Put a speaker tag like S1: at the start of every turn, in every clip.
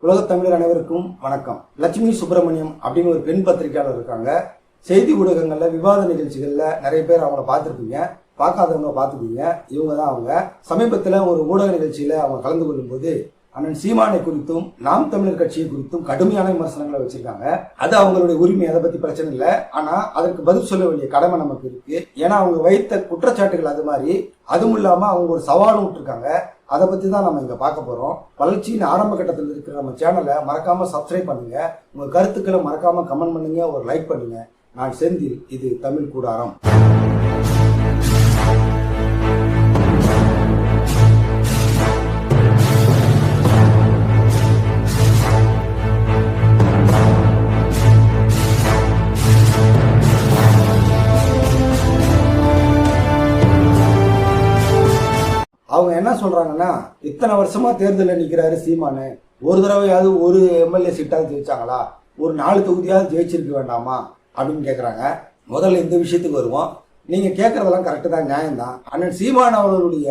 S1: உலகத் தமிழர் அனைவருக்கும் வணக்கம். லட்சுமி சுப்பிரமணியம் அப்படின்னு ஒரு பெண் பத்திரிகையாளர் இருக்காங்க. செய்தி ஊடகங்கள்ல விவாத நிகழ்ச்சிகள்ல நிறைய பேர் அவங்கள பார்த்துருப்பீங்க. பார்க்காதவங்க பார்த்துப்பீங்க. இவங்க தான் அவங்க. சமீபத்தில் ஒரு ஊடக நிகழ்ச்சியில அவங்க கலந்து கொள்ளும்போது அண்ணன் சீமானை குறித்தும் நாம் தமிழர் கட்சியை குறித்தும் கடுமையான விமர்சனங்களை வச்சிருக்காங்க. அது அவங்களுடைய உரிமை அதை பத்தி பிரச்சனை இல்லை. ஆனா அதற்கு பதில் சொல்ல வேண்டிய கடமை நமக்கு இருக்கு. ஏன்னா அவங்க வைத்த குற்றச்சாட்டுகள் அது மாதிரி. அதுவும் இல்லாம அவங்க ஒரு சவாலும் விட்டுருக்காங்க. அதை பத்தி தான் நம்ம இங்க பார்க்க போறோம். வளர்ச்சியின் ஆரம்ப கட்டத்தில் இருக்கிற நம்ம சேனலை மறக்காம சப்ஸ்கிரைப் பண்ணுங்க. உங்க கருத்துக்களை மறக்காம கமெண்ட் பண்ணுங்க. ஒரு லைக் பண்ணுங்க. நான் செந்தில் இது தமிழ் கூடாரம். அவங்க என்ன சொல்றாங்கன்னா இத்தனை வருஷமா தேர்தலில் நிற்கிறாரு சீமானு. ஒரு தடவையாவது ஒரு எம்எல்ஏ சீட்டாவது ஜெயிச்சாங்களா? ஒரு நாலு தொகுதியாவது ஜெயிச்சிருக்க வேண்டாமா? அப்படின்னு கேட்குறாங்க முதல்ல இந்த விஷயத்துக்கு வருவோம். நீங்கள் கேட்குறதெல்லாம் கரெக்டு தான் நியாயம்தான். அண்ணன் சீமான் அவர்களுடைய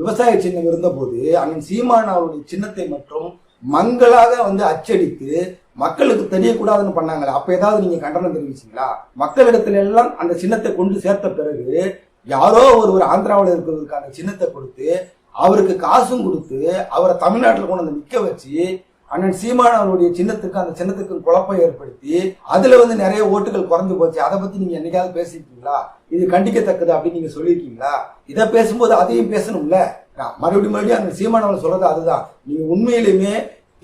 S1: விவசாய சின்னம் இருந்தபோது அண்ணன் சீமான் அவருடைய சின்னத்தை மற்றும் மங்களாக வந்து அச்சடித்து மக்களுக்கு தெரியக்கூடாதுன்னு பண்ணாங்களே. அப்ப ஏதாவது நீங்க கண்டனம் தெரிவிச்சீங்களா? மக்களிடத்துல எல்லாம் அந்த சின்னத்தை கொண்டு சேர்த்த பிறகு யாரோ ஒருவர் ஆந்திராவில் இருக்கிறதுக்கான சின்னத்தை கொடுத்து அவருக்கு காசும் கொடுத்து அவரை தமிழ்நாட்டில் கொண்டு வந்து நிற்க வச்சு அண்ணன் சீமான் அவருடைய சின்னத்துக்கு அந்த சின்னத்துக்கு குழப்பம் ஏற்படுத்தி அதுல வந்து நிறைய ஓட்டுகள் குறைஞ்சு போச்சு. அதை பத்தி நீங்க என்னைக்காவது பேசிருக்கீங்களா இது கண்டிக்கத்தக்கது அப்படின்னு நீங்க சொல்லியிருக்கீங்களா? இதை பேசும்போது அதையும் பேசணும்ல? மறுபடியும் மறுபடியும் அந்த சீமான் அவர் சொல்றது அதுதான். நீங்க உண்மையிலுமே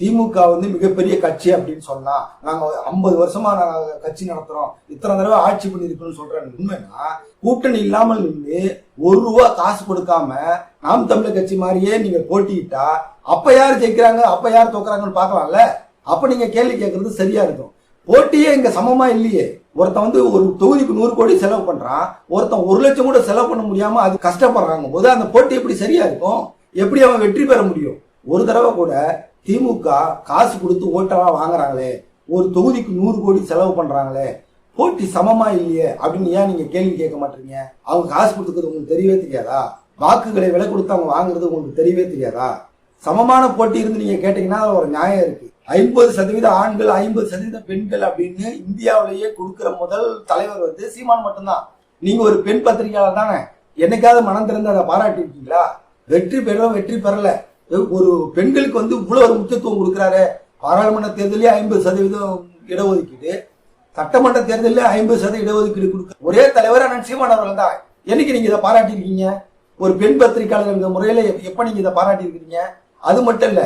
S1: திமுக வந்து மிகப்பெரிய கட்சி அப்படின்னு சொன்னா நாங்க ஐம்பது வருஷமா நாங்க கட்சி நடத்துறோம். இத்தனை தடவை ஆட்சி பண்ணிருக்கோம்னு சொல்ற உண்மைனா கூட்டணி இல்லாமல் நின்று ஒரு ரூபா காசு கொடுக்காம நாம் தமிழர் கட்சி மாதிரியே நீங்க போட்டியிட்டா அப்ப யார் ஜெயிக்கிறாங்க அப்ப யார் தோக்குறாங்கன்னு பார்க்கலாம்ல? அப்ப நீங்க கேள்வி கேட்கறது சரியா இருக்கும். போட்டியே இங்க சமமா இல்லையே. ஒருத்தன் வந்து ஒரு தொகுதிக்கு நூறு கோடி செலவு பண்றான். ஒருத்தன் ஒரு லட்சம் கூட செலவு பண்ண முடியாம அது கஷ்டப்படுறாங்க போது அந்த போட்டி எப்படி சரியா இருக்கும்? எப்படி அவன் வெற்றி பெற முடியும்? ஒரு தடவை கூட திமுக காசு கொடுத்து ஓட்டெல்லாம் வாங்குறாங்களே ஒரு தொகுதிக்கு நூறு கோடி செலவு பண்றாங்களே போட்டி சமமா இல்லையே அப்படின்னு ஏன் நீங்க கேள்வி கேட்க மாட்டீங்க? அவங்க காசு கொடுத்துக்கிறது உங்களுக்கு தெரியவே தெரியாதா? வாக்குகளை விலை கொடுத்து அவங்க வாங்குறது உங்களுக்கு தெரியவே தெரியாதா? சமமான போட்டி இருந்து நீங்க கேட்டீங்கன்னா ஒரு நியாயம் இருக்கு. ஐம்பது சதவீத ஆண்கள் ஐம்பது சதவீத பெண்கள் அப்படின்னு இந்தியாவிலேயே கொடுக்கிற முதல் தலைவர் வந்து சீமான் மட்டும்தான். நீங்க ஒரு பெண் பத்திரிகையாளர் தானே. என்னைக்காவது மனம் திறந்து அதை பாராட்டியிருக்கீங்களா வெற்றி பெறும் வெற்றி பெறல. ஒரு பெண்களுக்கு வந்து இவ்வளவு ஒரு முக்கியத்துவம் கொடுக்குறாரு பாராளுமன்ற தேர்தலே ஐம்பது சதவீதம் இடஒதுக்கீடு சட்டமன்ற தேர்தலில் ஐம்பது சதவீத இடஒதுக்கீடு கொடுக்க ஒரே தலைவர் அண்ணன் சீமான் அவர்கள் தான். என்னைக்கு நீங்க இதை பாராட்டியிருக்கீங்க? ஒரு பெண் பத்திரிகையாளர் இந்த முறையில எப்- எப்ப நீங்க இதை பாராட்டியிருக்கீங்க அது மட்டும் இல்ல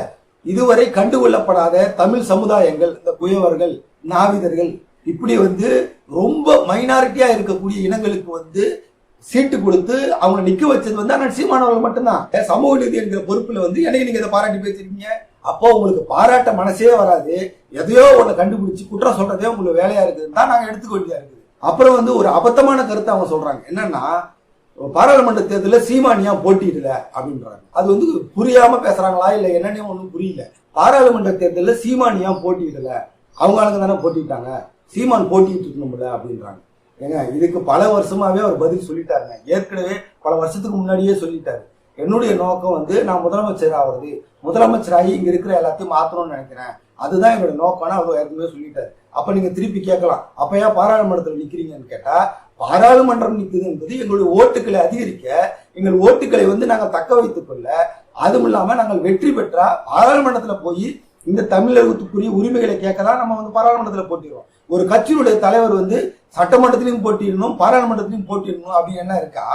S1: இதுவரை கண்டுகொள்ளப்படாத தமிழ் சமுதாயங்கள் இந்த குயவர்கள் நாவிதர்கள் இப்படி வந்து ரொம்ப மைனாரிட்டியா இருக்கக்கூடிய இனங்களுக்கு வந்து சீட்டு கொடுத்து அவங்க நிக்க வச்சது வந்து அண்ணன் சீமானவர்கள் மட்டும்தான். ஏன் சமூக நீதி என்கிற பொறுப்புல வந்து என்னைக்கு நீங்க இதை பாராட்டி பேசிருக்கீங்க? அப்போ உங்களுக்கு பாராட்ட மனசே வராது. எதையோ ஒண்ணு கண்டுபிடிச்சு குற்றம் சொல்றதே உங்களுக்கு வேலையா இருக்குதுன்னு தான் நாங்க எடுத்துக்க வேண்டியதா இருக்குது. அப்புறம் வந்து ஒரு அபத்தமான கருத்தை அவங்க சொல்றாங்க. என்னன்னா பாராளுமன்ற தேர்தலில் சீமானியா போட்டியிடல அப்படின்றாங்க. அது வந்து புரியாம பேசுறாங்களா இல்ல என்னன்னே ஒன்றும் புரியல. பாராளுமன்ற தேர்தலில் சீமானியா போட்டியிடல? அவங்க ஆளுங்க தானே போட்டிட்டாங்க. சீமான் போட்டிட்டு இருக்கணும்ல அப்படின்றாங்க. ஏங்க இதுக்கு பல வருஷமாவே அவர் பதில் சொல்லிட்டாருங்க. ஏற்கனவே பல வருஷத்துக்கு முன்னாடியே சொல்லிட்டாரு. என்னுடைய நோக்கம் வந்து நான் முதலமைச்சர் ஆகுறது முதலமைச்சராகி இங்க இருக்கிற எல்லாத்தையும் மாத்தணும்னு நினைக்கிறேன். அதுதான் என்னோட நோக்கம்னு அவர் ஏற்கனவே சொல்லிட்டாரு. அப்ப நீங்க திருப்பி கேட்கலாம். அப்ப ஏன் பாராளுமன்றத்தில் நிக்கிறீங்கன்னு கேட்டா பாராளுமன்றம் நிற்குது என்பது எங்களுடைய ஓட்டுகளை அதிகரிக்க எங்கள் ஓட்டுகளை வந்து நாங்கள் தக்க வைத்துக் கொள்ள அதுவும் இல்லாம நாங்கள் வெற்றி பெற்றா பாராளுமன்றத்துல போய் இந்த தமிழகத்துக்குரிய உரிமைகளை கேட்க தான் நம்ம வந்து பாராளுமன்றத்தில் போட்டிடுவோம் ஒரு கட்சியினுடைய தலைவர் வந்து சட்டமன்றத்திலையும் போட்டிடணும் பாராளுமன்றத்திலையும் போட்டிடணும் அப்படின்னு என்ன இருக்கா?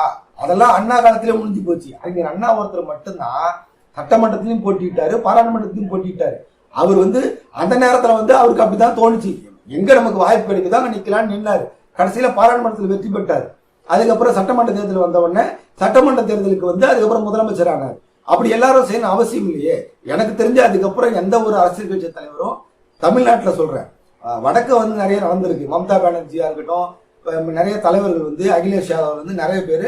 S1: அதெல்லாம் அண்ணா காலத்திலே முடிஞ்சு போச்சு. அறிஞர் அண்ணா ஒருத்தர் மட்டும்தான் சட்டமன்றத்திலையும் போட்டிட்டாரு பாராளுமன்றத்திலையும் போட்டிட்டாரு. அவர் வந்து அந்த நேரத்துல வந்து அவருக்கு அப்படிதான் தோணுச்சு. எங்க நமக்கு வாய்ப்பு கிடைக்குதோ அங்க நிக்கலாம்னு நின்னாரு. கடைசியில பாராளுமன்றத்தில் வெற்றி பெற்றார். அதுக்கப்புறம் சட்டமன்ற தேர்தல் வந்த உடனே சட்டமன்ற தேர்தலுக்கு வந்து அதுக்கப்புறம் முதலமைச்சர் ஆனார். அப்படி எல்லாரும் செய்யணும் அவசியம் இல்லையே. எனக்கு தெரிஞ்ச அதுக்கப்புறம் எந்த ஒரு அரசியல் கட்சி தலைவரும் தமிழ்நாட்டில் சொல்றேன். அஹ் வடக்க வந்து நிறைய நடந்திருக்கு. மம்தா பானர்ஜியா இருக்கட்டும் நிறைய தலைவர்கள் வந்து அகிலேஷ் யாதவ் வந்து நிறைய பேர்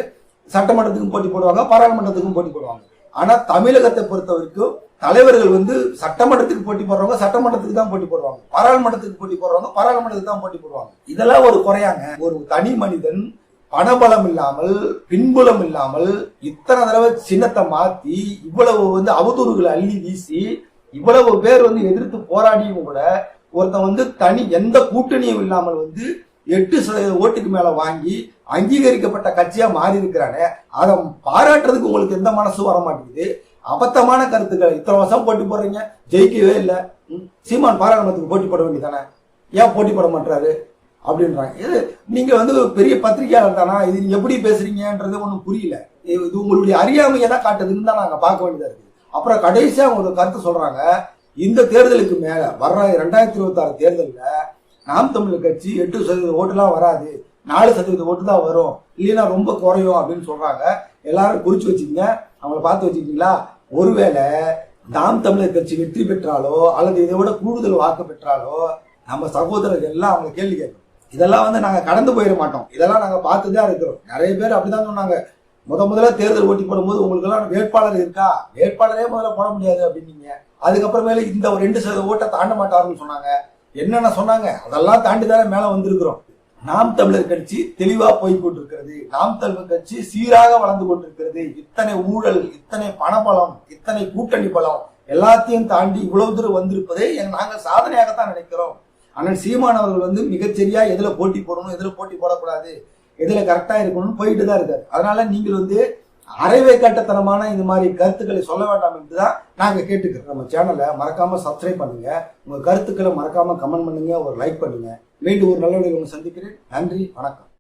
S1: சட்டமன்றத்துக்கும் போட்டி போடுவாங்க பாராளுமன்றத்துக்கும் போட்டி போடுவாங்க. ஆனா தமிழகத்தை பொறுத்த வரைக்கும் தலைவர்கள் வந்து சட்டமன்றத்துக்கு போட்டி போடுறவங்க சட்டமன்றத்துக்கு தான் போட்டி போடுவாங்க. பாராளுமன்றத்துக்கு போட்டி போடுறவங்க பாராளுமன்றத்துக்கு தான் போட்டி போடுவாங்க. இதெல்லாம் ஒரு குறையாங்க. ஒரு தனி மனிதன் பணபலம் இல்லாமல் பின்புலம் இல்லாமல் இத்தனை தடவை சின்னத்தை மாத்தி இவ்வளவு வந்து அவதூறுகளை அள்ளி வீசி இவ்வளவு பேர் வந்து எதிர்த்து போராடியும் கூட ஒருத்தன் வந்து தனி எந்த கூட்டணியும் இல்லாமல் வந்து எட்டு சதவீத ஓட்டுக்கு மேல வாங்கி அங்கீகரிக்கப்பட்ட கட்சியா மாறி இருக்கிறானே அதை பாராட்டுறதுக்கு உங்களுக்கு எந்த மனசு வர மாட்டேங்குது அபத்தமான கருத்துக்கள் இத்தனை வருஷம் போட்டி போடுறீங்க ஜெயிக்கவே இல்லை. ம், சீமான் பாராளுமன்றத்துக்கு போட்டி போட வேண்டியதானே ஏன் போட்டி போட மாட்டாரு அப்படின்றாங்க. இது நீங்க வந்து பெரிய பத்திரிகையாளர் தானா? இது எப்படி பேசுறீங்கன்றது ஒன்றும் புரியல. இது உங்களுடைய அறியாமையை தான் காட்டுதுன்னு தான் நாங்க பார்க்க வேண்டியதா இருக்கு அப்புறம் கடைசியா ஒரு கருத்து சொல்றாங்க இந்த தேர்தலுக்கு மேல வர்ற ரெண்டாயிரத்தி இருபத்தி ஆறு நாம் தமிழர் கட்சி எட்டு சதவீத ஓட்டுலாம் வராது. நாலு சதவீத ஓட்டு தான் வரும். இல்லைன்னா ரொம்ப குறையும் அப்படின்னு சொல்றாங்க. எல்லாரும் குறிச்சு வச்சுக்கங்க. அவங்கள பார்த்து வச்சுக்கிட்டீங்களா? ஒருவேளை நாம் தமிழர் கட்சி வெற்றி பெற்றாலோ அல்லது இதை விட கூடுதல் வாக்கு பெற்றாலோ நம்ம சகோதரர்கள் எல்லாம் அவங்க கேள்வி கேட்கணும். இதெல்லாம் வந்து நாங்கள் கடந்து போயிட மாட்டோம். இதெல்லாம் நாங்கள் பார்த்து தான் இருக்கிறோம். நிறைய பேர் அப்படிதான் சொன்னாங்க. முத முதல்ல தேர்தல் ஓட்டி போடும்போது உங்களுக்கெல்லாம் வேட்பாளர் இருக்கா? வேட்பாளரே முதல்ல போட முடியாது அப்படின்னீங்க. அதுக்கப்புறமேல இந்த ஒரு ரெண்டு சதவீத ஓட்டை தாண்ட மாட்டாருன்னு சொன்னாங்க. என்னென்ன சொன்னாங்க? அதெல்லாம் தாண்டி தானே மேலே வந்திருக்கிறோம். நாம் தமிழர் கட்சி தெளிவாக போய் கொண்டிருக்கிறது. நாம் தமிழர் கட்சி சீராக வளர்ந்து கொண்டிருக்கிறது. இத்தனை ஊழல் இத்தனை பணபலம் இத்தனை கூட்டணி பலம் எல்லாத்தையும் தாண்டி இவ்வளவு தூரம் வந்திருப்பதை நாங்கள் சாதனையாகத்தான் நினைக்கிறோம். ஆனால் சீமான் அவர்கள் வந்து மிகச்சரியா எதுல போட்டி போடணும் எதுல போட்டி போடக்கூடாது எதுல கரெக்டா இருக்கணும்னு போயிட்டு தான் இருக்காரு. அதனால நீங்கள் வந்து அரைவே கட்டத்தனமான இந்த மாதிரி கருத்துக்களை சொல்ல வேண்டாம் என்று தான் நாங்கள் கேட்டுக்கிறோம். நம்ம சேனலை மறக்காம சப்ஸ்கிரைப் பண்ணுங்க. உங்க கருத்துக்களை மறக்காம கமெண்ட் பண்ணுங்க ஒரு லைக் பண்ணுங்க. மீண்டும் ஒரு நல்ல வீடியோவில் சந்திக்கிறேன். நன்றி வணக்கம்.